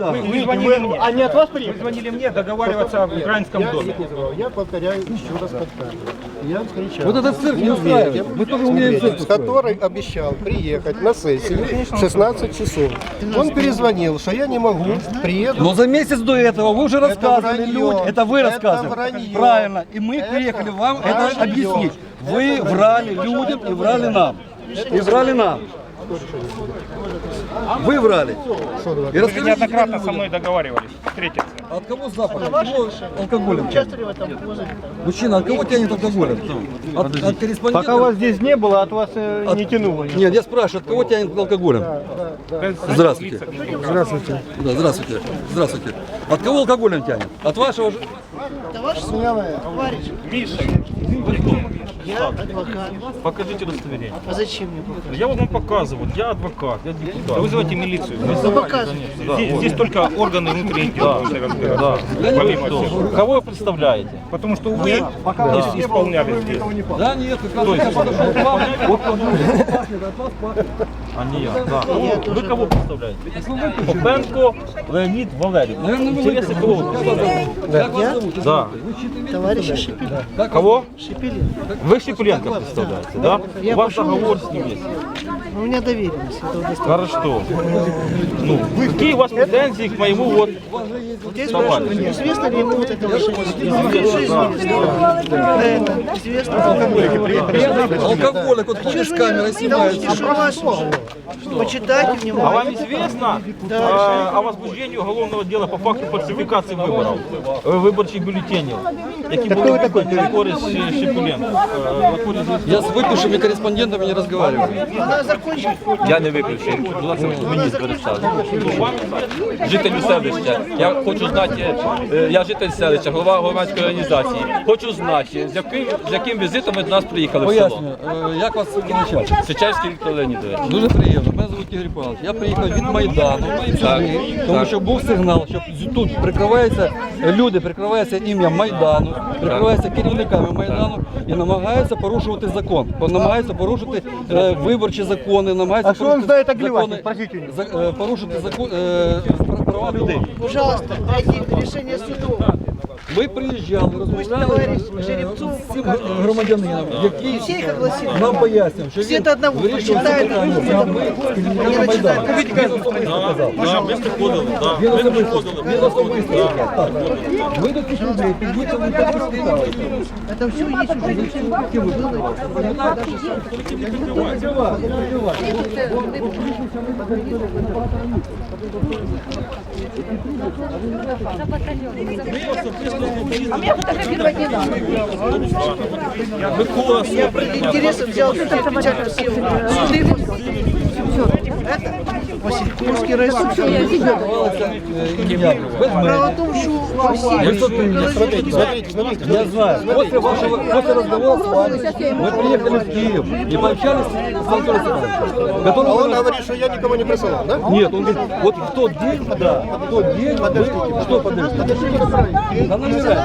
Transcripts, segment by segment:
Вы, вы звонили мне. Они от вас Вы приехали? звонили мне договариваться в украинском Я, доме. я повторяю еще раз повторяю. Я встречал. Вот этот цирк не устраивает. Мы тоже умеем цирк который обещал приехать на сессию в 16 часов. Он перезвонил, что я не могу, приеду. Но за месяц до этого вы уже рассказывали вранье. людям. Это вы Это рассказывали. вранье. Правильно. И мы Это приехали вам это объяснить. Вы врали людям и врали нам. И врали нам. Вы врали. И Вы же расскажите неоднократно со мной договаривались встретиться. людям, От кого запах? От кого алкоголем? тянет? Мужчина, от кого тянет алкоголем? От, от корреспондента? Пока вас здесь не было, от вас э, От- не тянуло. Нет, я спрашиваю, от кого тянет алкоголем? Здравствуйте. Здравствуйте. Да, здравствуйте. Здравствуйте. От кого алкоголем тянет? От вашего же... Я адвокат. Покажите удостоверение. А зачем мне показывать? Я вам показываю. Я адвокат, я депутат. Вызывайте милицию. Ну показывай. Здесь, здесь только органы внутренних дел должны разбираться. Помимо всего. Кого вы представляете? Потому что вы ис- исполняли здесь. Да нет, как раз я подошел к вам. Вот пахнет от вас пахнет. А не я. Да. Вы кого представляете? Попенко Леонид Валерьевич. Интересы кого вы представляете? Зовут? Да. Товарищ Шепелин. Кого? Шепелин. Вы Шипуленко представляете, да? Я У вас пошел- договор с ним есть. У меня доверенность. Это вот достаточно. Хорошо. Ну, какие у вас претензии к моему вот Вот я спрашиваю, товарищу? известно ли ему вот это ваше Это известно. Алкоголик, вот ходишь с камерой, снимаешь. Потому что ваше. Почитайте А внимательно. вам известно э, о возбуждении уголовного дела по факту фальсификации виборів, е, виборчих бюллетенів, які були виконані на користь користь- Я с выпившими корреспондентами не разговариваю. Я не виключив. Ласка, мені. Жителю селища. Я хочу знати, е, я житель селища, голова громадської організації. Хочу знати, з яким, з яким візитом ви до нас приїхали в село. Поясню, е, як вас кіночать? Сичевський Віктор Леонідович. Дуже приємно. Мене звуть Ігор Павлович. Я приїхав від Майдану сюди, тому що був сигнал, що тут прикриваються люди, прикриваються ім'ям Майдану, прикриваються керівниками Майдану і намагаються порушувати закон. Намагаються порушити е, виборчі закони, намагаються А що він знає так закони-? За- е, порушити закон е, права людей. Пожалуйста, дайте решение судов. Ми приїжджали, розмовляли товариш з Жеребцов цим громадянином, який Все их огласили. нам пояснив, що Всі він до одного вирішив це почитають, питання а саме з керівниками Майдану. Він особисто сказав. Да, ми приходили, да. Він Ми особисто, приходили. він особисто сказав. Так. Ви до цих людей підійдете, ви так розповідали. Это все есть уже. Микола Я ради интереса взял тут отпечаток все суды. Это Васильковский райсуд. Називалося е, ім'я. Без Право мене. в том, что во всех Ви що прийняли? Смотрите, смотрите, смотрите. Я знаю. После вашего, после разговора с вами мы приехали в Киев и пообщались с Антоном Семеновичем, А он говорит, что я никого не присылал, да? Нет, он говорит, вот в тот день, да, в тот день, что подождите? Да номера.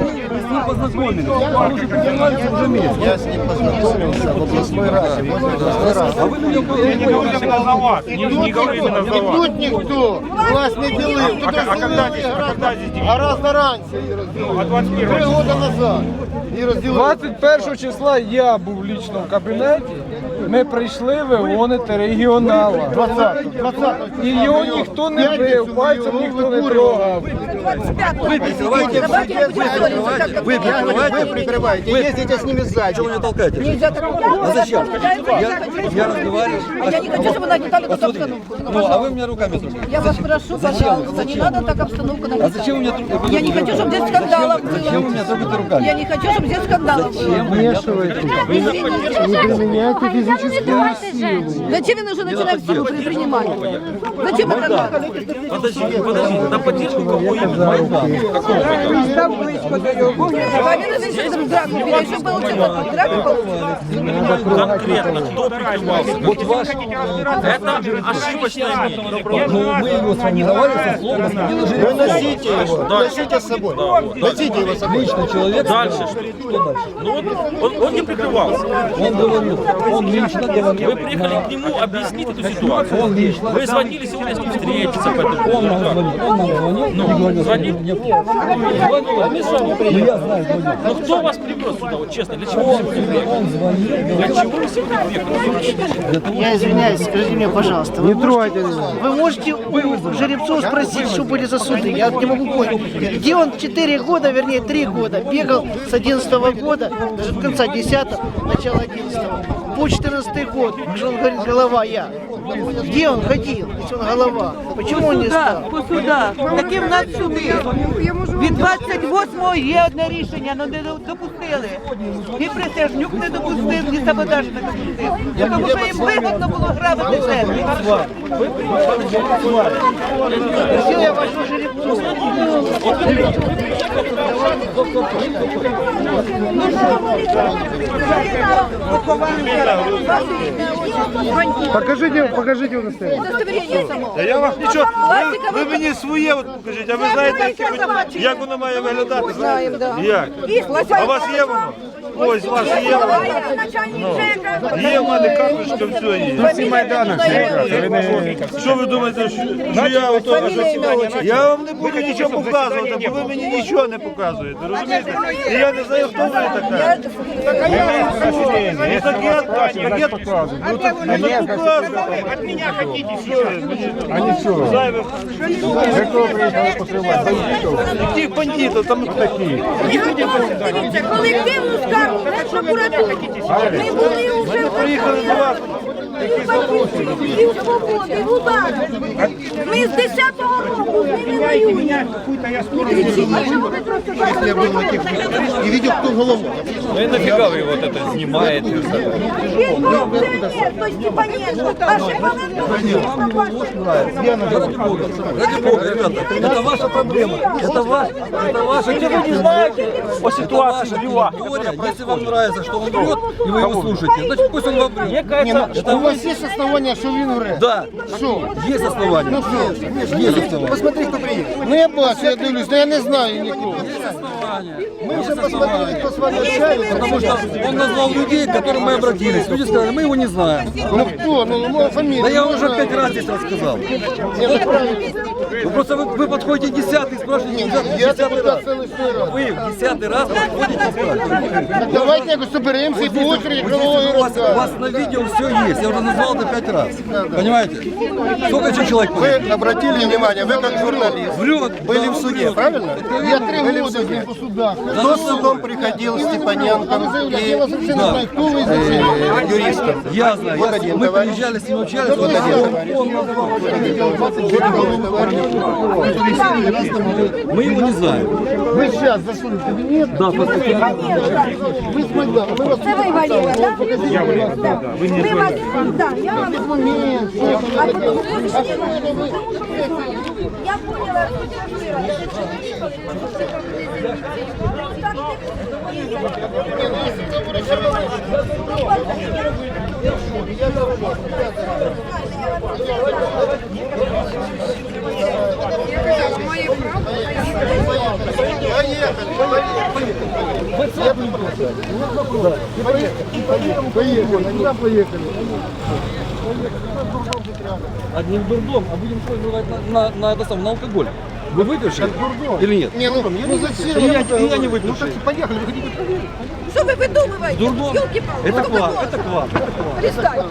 Вы с ним познакомились, вы уже познакомились уже месяц. Я с ним познакомился в областной раде. возле областной рады. А вы людям Я не говорю именно за вас. Не, не говорю именно за вас. Тут ніхто власть не ділив. А, а когда здесь, а когда здесь А раз на ранці її розділили. А 21 Три роки назад її розділили. 21 числа я був лічно в кабінеті. Ми прийшли вигонити регіонала. 20 20 І його ніхто не бив, пальцем ніхто не трогав. Вы прикрываете, вы прикрываете, вы Вы прикрываете, прикрываете, ездите с ними сзади. Чего вы меня толкаете? Нельзя так А зачем? Я, я разговариваю. А я не хочу, чтобы нагнетали тут Посмотрите, обстановку. ну а вы меня руками трогаете. Я вас прошу, пожалуйста, не надо так обстановку А нагнетать. зачем вы меня трогаете? Я не хочу, чтобы здесь скандалов Зачем вы было. меня трогаете руками? Я не хочу, чтобы здесь скандалов было. Зачем вы меня трогаете? Извините. применяете физическую Зачем вы уже начинаем силу предпринимать? Зачем это надо? Подожди, подожди, на поддержку кого именно? Они разрешили драку, еще получится драка получится. Конкретно, кто прикрывался? Вот ваш, Это ошибочное мнение. ну мы его сформировали со слов господина Вы Жеребцова. носите его, носите с собой. Носите его с собой. Лично человек Дальше что? что дальше? Ну, он не прикрывался. Он говорил, он Вы приехали к нему объяснить эту ситуацию. Вы звонили сегодня с ним встретиться по этому Он нам звонил, он нам звонил, Ну, звонил? нет. Звонил, обещал. Ну, я знаю, звонил. Но кто вас привез сюда, вот честно, для чего вы сегодня приехали? Для чего вы сегодня приехали? Я извиняюсь, скажите мне, пожалуйста, вы, можете, вы можете у Жеребцова спросить, что были за суды? Я не могу понять. Где он 4 года, вернее 3 года, бегал с 11 года, даже до конца 10 начала 11 по 14 год, он говорит, голова я. Где он ходил, если он голова? Почему он не стал? по судах. Такі в нас суди. Від 28-го є одне рішення, але не допустили. Ні Присяжнюк не допустив, ні Саботаж не допустив. Тому що їм вигодно було грабити землі. Спросил я вашего Жеребцова. Покажите, покажите удостоверение. Удостоверение само. Я вам нічого. Ви, ви мені своє от покажіть, а ви знаєте, яке воно- як воно має виглядати? Знаємо, Як? А у вас є воно? Ось у вас є. Є в мене карточка, все є. Всі Майдана, Що ви думаєте, що, що я ото? Я вам не буду нічого показувати, бо ви мені нічого не показуєте, розумієте? І я не знаю, хто ви така. Ну так я, так я, ну так ну, так показую. От меня хотите А нічого. Зайвих. Яких бандитів там такі? Колективну скаргу прокуратуру. Ми були вже Приїхали до вас. і в Батьківщині, і в свободі, і в ударі. Ми з 10-го року з ними воюємо. Не кричіть, а чому ви просто Я был на тех и видел, кто головой. Ну и нафига вы вот это снимаете? Є корупціонер, той Степаненко, а Шепаненко Ради Бога, ради Бога, ребята, это ваша проблема. Это, ваш, это ваша Вы не знаете о ситуации в Львах, теория. Если вам нравится, что он врет, и вы его слушаете, значит пусть он вам врет. Мне кажется, У вас есть основания, что він вре? Да, Що? есть основания. Ну що? Є основания. Посмотри, хто приїхав. Ну я бачу, я дивлюсь, но я не знаю нікого. Мы уже посмотрели, кто с вами общается. Потому что он назвал людей, к которым мы обратились. Люди сказали, мы его не знаем. Ну кто? Ну, ну фамилия. Да я уже пять раз здесь рассказал. Нет, ну правильно. Ну просто вы, вы подходите десятый и спрашиваете десятый, Я десятый депутат раз. селищної ради. Вы в десятый раз подходите и спрашиваете. Так давайте якось соберемося і по очереди головою У вас, у вас розказуємо. на видео все есть. Я уже назвал это пять раз. Понимаете? Сколько еще человек Вы обратили внимание, вы как журналист врет? были в суде, правильно? Я три года с ним по судах. Кто с судом приходил, Степаненко и Да. кто вы зачем? юристом? Я знаю. Вот я- один мы товарищ. приезжали с ним общались. Вот он один назвал. товарищ. Он назвал. Мы мы его не знаем. Вы сейчас зашли в кабинет? Да. Вы с Майдана, мы вас Це ви, Валера, так? Так. Ви вас, так, я вам момент. А потом Я поняла, Поехали, куда поехали? Одним дурдом, а будем что называть на, на, на, это самое, на алкоголь. Вы выпившие? Или нет? Не, ну, ну зачем? И я- это и я не говорить? Ну выпивший. так поехали, вы хотите проверить? Що ви видумуєте? Дурдом. Это что к вам, такое? это к вам. Перестань.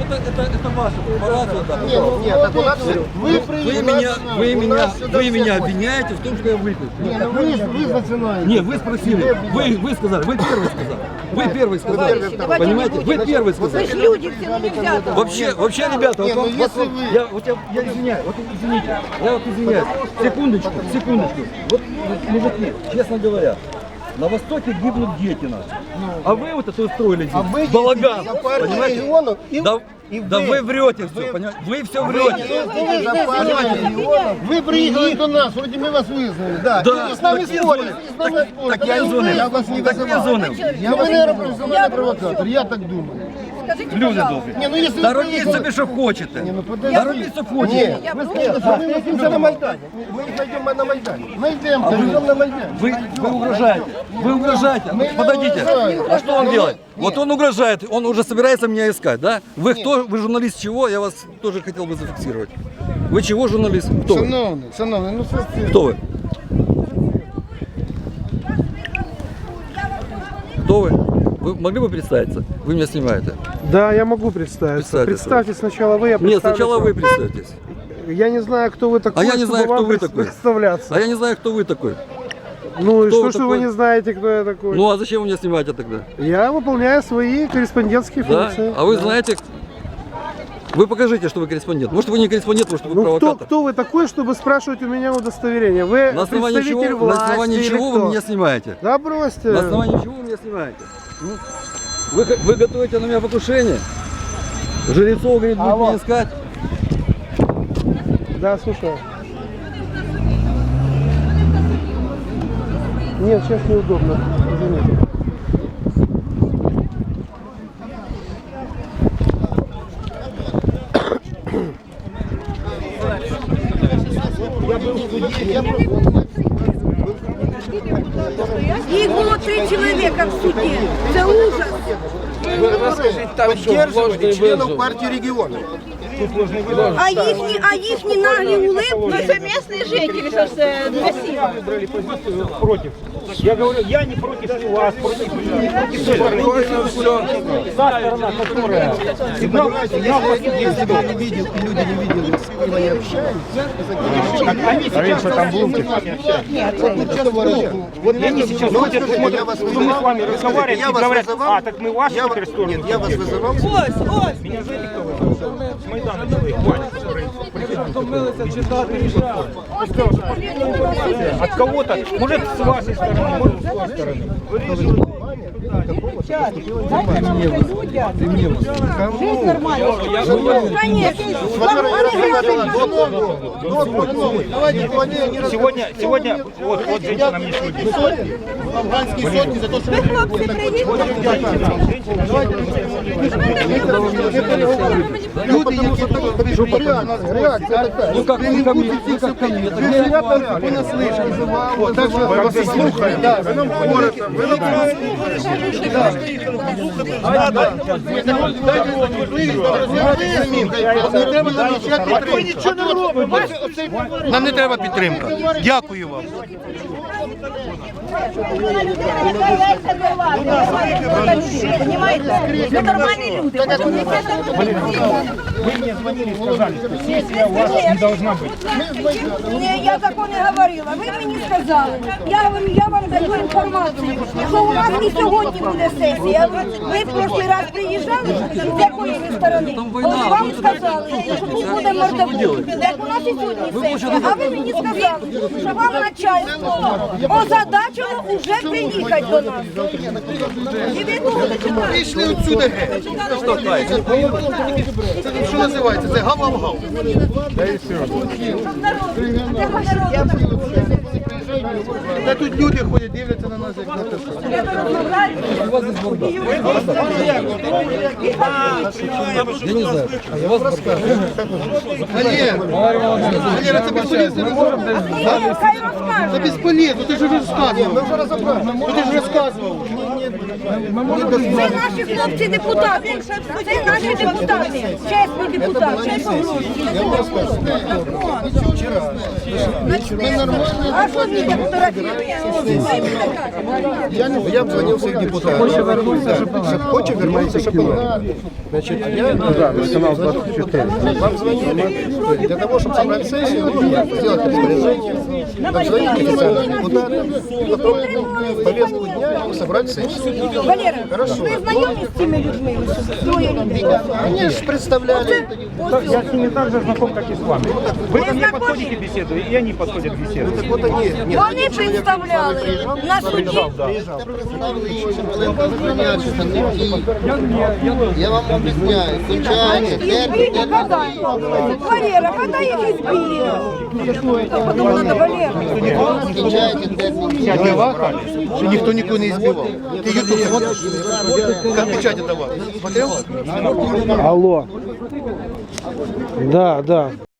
Это, это, это ваше корпорация, да. Не, ну, нет, так у нас вы Вы приняли меня, вы меня, вы все меня обвиняете в том, что я выпил. Не, ну вы, вы начинаете. Не, вы спросили, вы, вы сказали, вы первый сказали. Вы первый сказали. Понимаете? Вы первый сказали. ж люди всі, ну нельзя. Вообще, вообще, ребята, вот, ну вам- вот вам- вы- я, вот я, я извиняюсь, вот извините, я вот извиняюсь, секундочку, секундочку, вот мужики, честно говоря, на Востоке гибнут дети наши, а вы вот это устроили здесь, А вы балаган, за партию понимаете? регионов и, Да, и да вы врете все, понимаете? Вы все врете. за партию регионов. Вы приехали до нас, вроде мы вас вызвали. Да, Да, с нами так я спорили. звонил. с нами спорили. так я. Я вас не Так я вызывал. звонил. Я вы, наверное, профессиональный провокатор, я так думаю. Скажите, Люди пожалуйста. добрі. Не, ну если Та вы робіть приехали- собі, що хочете. Не, ну подожди. Та робіть, що хочете. Нет, мы сказали, что мы находимся на Майдане. Мы их найдем на Майдане. Найдем, найдем на Майдане. Вы, вы угрожаете. Вы угрожаете. Ну, Подойдите. угрожаем. А что он Ну, делает? Вот он угрожает. Он уже собирается меня искать, да? Вы кто? Вы журналист чего? Я вас тоже хотел бы зафиксировать. Вы чего журналист? Кто вы? Шановний, шановний, ну що це? Кто вы? Кто вы? Вы могли бы представиться? Вы меня снимаете. Да, я могу представиться. Представьтесь, Представьте сначала вы, я Нет, представлюсь сначала вам. вы представьтесь. Я не знаю, кто вы такой, А я не чтобы знаю, кто вам вы пред- такой. представляться. А я не знаю, кто вы такой. Ну и кто что, вы что такой? вы не знаете, кто я такой? Ну а зачем вы меня снимаете тогда? Я выполняю свои корреспондентские Да? функции. А вы знаете, вы покажите, что вы корреспондент. Может, вы не корреспондент, может, вы Ну кто, провокатор. кто вы такой, чтобы спрашивать у меня удостоверение? Вы На основании чего, власти на основании чего кто? вы меня снимаете? Да бросьте. На основании чего вы меня снимаете? Ну, Вы, вы готовите на меня покушение? Жрецов, говорит, будет Алло. меня искать. Да, слушаю. Нет, сейчас неудобно. Извините. Їх було три чоловіка в суді. Це ужас. Поддерживали членов партии региона. А їхні, а їхні наглі улипки. Ну, це місцеві жителі, що це красиво. выбрали позицию против. Я говорю, я не против вас, против не против всей стороны. Та сторона, которая сигнал, сигнал есть Если бы я не видел, и люди не видели, с кем они общаются, Они сейчас там будут. Вот они сейчас Ну, ходят, скажите, смотрят, я вас что мы вызывал? с вами разговариваем Я и вас говорят, вызывал? а, так мы вашу Я, теперь сторону нет, я вас поддерживаем». вызывал. Ось, ось. Меня знаете, кто Ваня, который от кого-то, может с вашей стороны, может с вашей стороны. Вы решили. Давайте, ну, они, они Сегодня, сегодня, вот, вот женщина мне судит. афганские сотни за то, что Ви, хлопці, приїхали. люди, які тут реакція така. Ну как вы ко мне? Вы как ко мне? Так я и к вам. Ви нас слышали. Так що ми вас слухаємо. Да, ви нам говорите. Ви нам Не нам нічого підтримки. Нам не треба підтримка. Дякую вам. Ви нормальні люди. Что вас не я такого не говорила. Ви мені сказали. Я говорю, я вам даю інформацію, що у нас і сьогодні буде сесія. Ви в прошлий раз приїжджали, з якої ви сторони? От вам сказали, що тут буде мордобой. Так у нас і сьогодні сесія. А ви мені сказали, що вам начальство озадачило уже приїхати до нас. І ви думаєте, Вийшли отсюди геть. Це що називається? Це гав-гав-гав. Та тут люди ходять, дивляться на нас, як на те, це безполезно, ти ж розказував. Ми вже розібрали. Це наші хлопці депутати. Це наші депутати. Чесні депутати. Чесні гроші. А що мені фотографії? Я б. Обзвонил всех депутатов. Хоче вернутися Шепелин. Хоче вернутися Шепелин. Значит, я канал 24. Вам звонили. Для того, чтобы собрать сессию, нужно сделать распоряжение, обзвонить официальных депутатов, потом повестку дня и собрать сессию. Валера, ви знайомі з цими людьми? Двоє людей. Они же представляли. Я с ними так же знаком, как и с вами. Вы ко мне подходите беседу, и они подходят к беседу. Вот они, нет, Вони представляли Я вам объясняю, кончайте, Избили, когда? Валера, когда их избили? А потом надо Валера. Что никто никого не избивал. Ты ютуб смотришь? Как печати давал? Смотрел? Алло. Да, да.